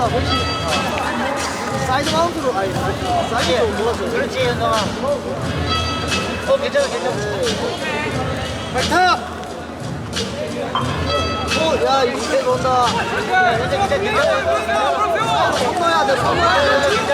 아, 아깝다. 그렇지. 사이드 마운트로. 사이드 좀 눌렀어. 그렇지, 현동아. 어, 괜찮아, 괜찮아. 백타! 오, 야, 이거 세 온다. 괜찮아, 괜찮아. 성공해야 돼, 성공해야 돼. 한쪽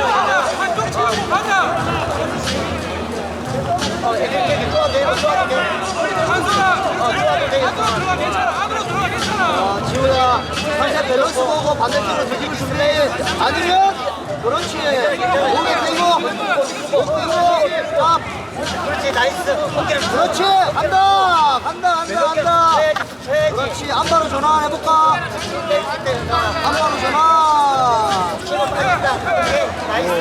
밸런스 보고 반대쪽으로 뒤집기 준비해. 아니면, 그렇지. 고개 들고, 목 들고, 딱. 그렇지, 나이스. 들어. 그렇지. 간다. 간다, 간다, 간다. 그렇지. 안바로 한번 해볼까? 안바로. 오케이, 나이스.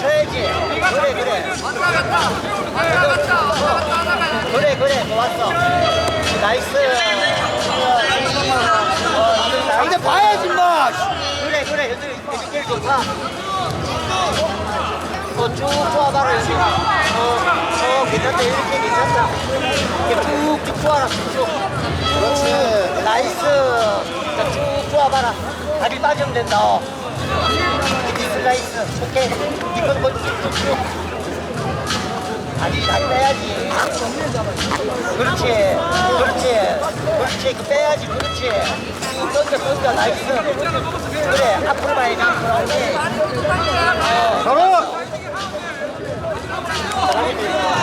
쳐야지. 그래, 그래. 그래, 그래. 좋았어. 나이스. 이 제일 좋다 어쭉 좋아봐라 현준아 어, 어 괜찮다. 이렇게 괜찮다. 이렇게 쭉쭉 좋아라. 쭉 그렇지. 나이스. 자, 쭉 좋아봐라. 다리 빠지면 된다. 어. 나이스 나이스. 오케이. 이건 먼저 쭉 다리 다리 빼야지. 그렇지. 그렇지. 그렇지. 그 빼야지. 그렇지 던져 던져 나이스 그래 앞으로 봐야지 앞으로 오케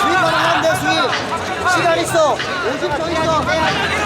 수입 가능하면 돼, 수입. 시간 있어. 50초 있어.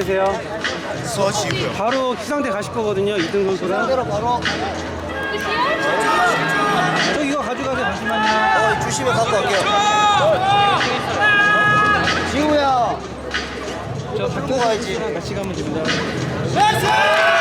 되세요? 서시고요. 바로 기상대 가실 거거든요. 2등 선수랑. 상대로 바로 저 이거 가져가세요. 잠시만요. 어, 주시면 갖고 갈게요. 지우야. 저 갖고 가야지. 같이 가면 됩니다. 네,